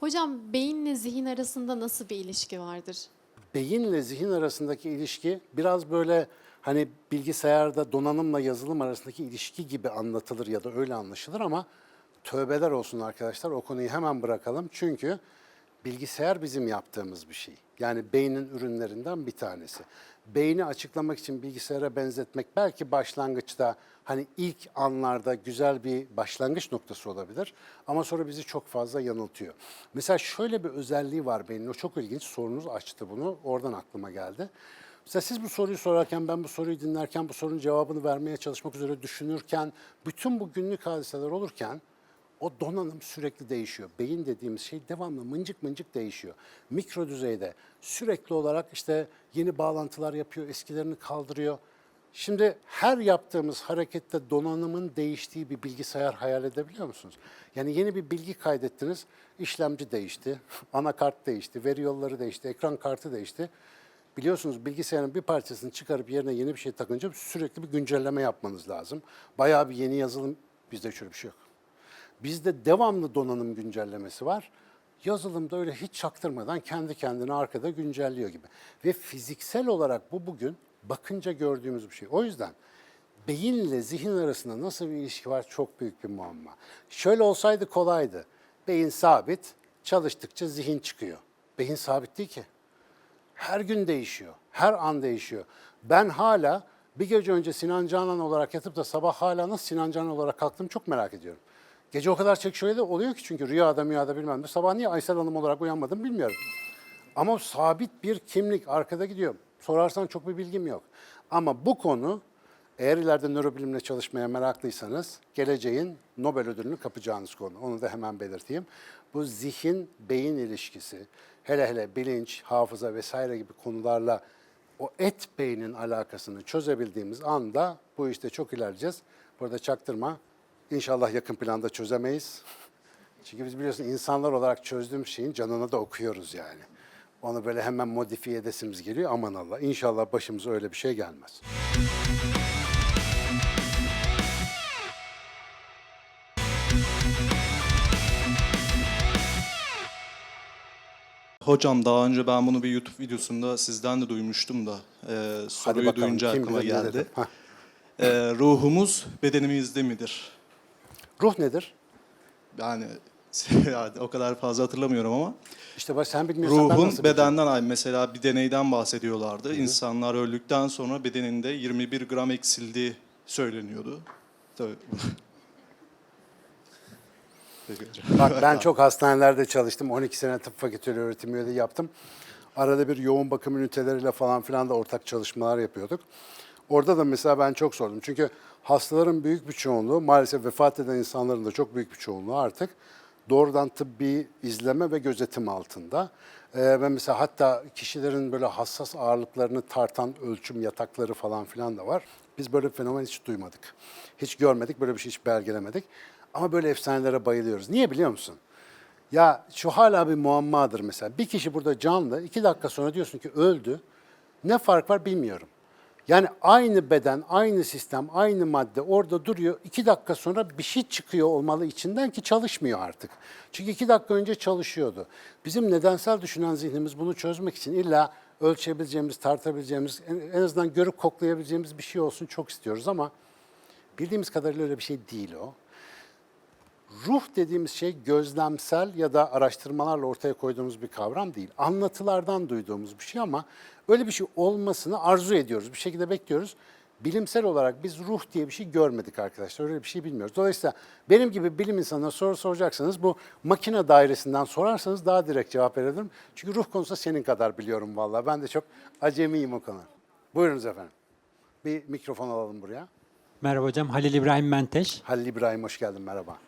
Hocam beyinle zihin arasında nasıl bir ilişki vardır? beyinle zihin arasındaki ilişki biraz böyle hani bilgisayarda donanımla yazılım arasındaki ilişki gibi anlatılır ya da öyle anlaşılır ama tövbeler olsun arkadaşlar o konuyu hemen bırakalım. Çünkü bilgisayar bizim yaptığımız bir şey. Yani beynin ürünlerinden bir tanesi. Beyni açıklamak için bilgisayara benzetmek belki başlangıçta hani ilk anlarda güzel bir başlangıç noktası olabilir ama sonra bizi çok fazla yanıltıyor. Mesela şöyle bir özelliği var beynin. O çok ilginç. Sorunuz açtı bunu. Oradan aklıma geldi. Mesela siz bu soruyu sorarken, ben bu soruyu dinlerken, bu sorunun cevabını vermeye çalışmak üzere düşünürken, bütün bu günlük hadiseler olurken o donanım sürekli değişiyor. Beyin dediğimiz şey devamlı mıncık mıncık değişiyor. Mikro düzeyde sürekli olarak işte yeni bağlantılar yapıyor, eskilerini kaldırıyor. Şimdi her yaptığımız harekette donanımın değiştiği bir bilgisayar hayal edebiliyor musunuz? Yani yeni bir bilgi kaydettiniz, işlemci değişti, anakart değişti, veri yolları değişti, ekran kartı değişti. Biliyorsunuz bilgisayarın bir parçasını çıkarıp yerine yeni bir şey takınca sürekli bir güncelleme yapmanız lazım. Bayağı bir yeni yazılım, bizde şöyle bir şey yok. Bizde devamlı donanım güncellemesi var. Yazılımda öyle hiç çaktırmadan kendi kendine arkada güncelliyor gibi. Ve fiziksel olarak bu bugün bakınca gördüğümüz bir şey. O yüzden beyinle zihin arasında nasıl bir ilişki var çok büyük bir muamma. Şöyle olsaydı kolaydı. Beyin sabit, çalıştıkça zihin çıkıyor. Beyin sabit değil ki. Her gün değişiyor. Her an değişiyor. Ben hala bir gece önce Sinan Canan olarak yatıp da sabah hala nasıl Sinan Canan olarak kalktım çok merak ediyorum. Gece o kadar çekişiyor da oluyor ki çünkü rüyada müyada bilmem ne. Sabah niye Aysel Hanım olarak uyanmadım bilmiyorum. Ama sabit bir kimlik arkada gidiyor. Sorarsan çok bir bilgim yok. Ama bu konu eğer ileride nörobilimle çalışmaya meraklıysanız geleceğin Nobel ödülünü kapacağınız konu. Onu da hemen belirteyim. Bu zihin-beyin ilişkisi, hele hele bilinç, hafıza vesaire gibi konularla o et beynin alakasını çözebildiğimiz anda bu işte çok ilerleyeceğiz. Burada çaktırma. İnşallah yakın planda çözemeyiz. Çünkü biz biliyorsun insanlar olarak çözdüğüm şeyin canına da okuyoruz yani. Onu böyle hemen modifiye edesimiz geliyor. Aman Allah. İnşallah başımıza öyle bir şey gelmez. Hocam daha önce ben bunu bir YouTube videosunda sizden de duymuştum da e, soruyu bakalım. duyunca Kim aklıma bilir ne geldi. Hah. E, ruhumuz bedenimizde midir? Ruh nedir? Yani, o kadar fazla hatırlamıyorum ama İşte bak sen bilmiyorsan ben ruhun nasıl bileceğim? bedenden ay mesela bir deneyden bahsediyorlardı. İnsanlar öldükten sonra bedeninde 21 gram eksildiği söyleniyordu. Tabii. Bak ben çok hastanelerde çalıştım. 12 sene tıp fakültesi öğretim üyeliği yaptım. Arada bir yoğun bakım üniteleriyle falan filan da ortak çalışmalar yapıyorduk. Orada da mesela ben çok sordum. Çünkü hastaların büyük bir çoğunluğu, maalesef vefat eden insanların da çok büyük bir çoğunluğu artık doğrudan tıbbi izleme ve gözetim altında. Ee, ve mesela hatta kişilerin böyle hassas ağırlıklarını tartan ölçüm yatakları falan filan da var. Biz böyle bir fenomen hiç duymadık. Hiç görmedik, böyle bir şey hiç belgelemedik. Ama böyle efsanelere bayılıyoruz. Niye biliyor musun? Ya şu hala bir muammadır mesela. Bir kişi burada canlı, iki dakika sonra diyorsun ki öldü. Ne fark var bilmiyorum. Yani aynı beden, aynı sistem, aynı madde orada duruyor. İki dakika sonra bir şey çıkıyor olmalı içinden ki çalışmıyor artık. Çünkü iki dakika önce çalışıyordu. Bizim nedensel düşünen zihnimiz bunu çözmek için illa ölçebileceğimiz, tartabileceğimiz, en azından görüp koklayabileceğimiz bir şey olsun çok istiyoruz ama bildiğimiz kadarıyla öyle bir şey değil o. Ruh dediğimiz şey gözlemsel ya da araştırmalarla ortaya koyduğumuz bir kavram değil. Anlatılardan duyduğumuz bir şey ama öyle bir şey olmasını arzu ediyoruz. Bir şekilde bekliyoruz. Bilimsel olarak biz ruh diye bir şey görmedik arkadaşlar. Öyle bir şey bilmiyoruz. Dolayısıyla benim gibi bilim insanına soru soracaksanız bu makine dairesinden sorarsanız daha direkt cevap verebilirim. Çünkü ruh konusunda senin kadar biliyorum vallahi. Ben de çok acemiyim o konuda. Buyurunuz efendim. Bir mikrofon alalım buraya. Merhaba hocam, Halil İbrahim Menteş. Halil İbrahim hoş geldin merhaba.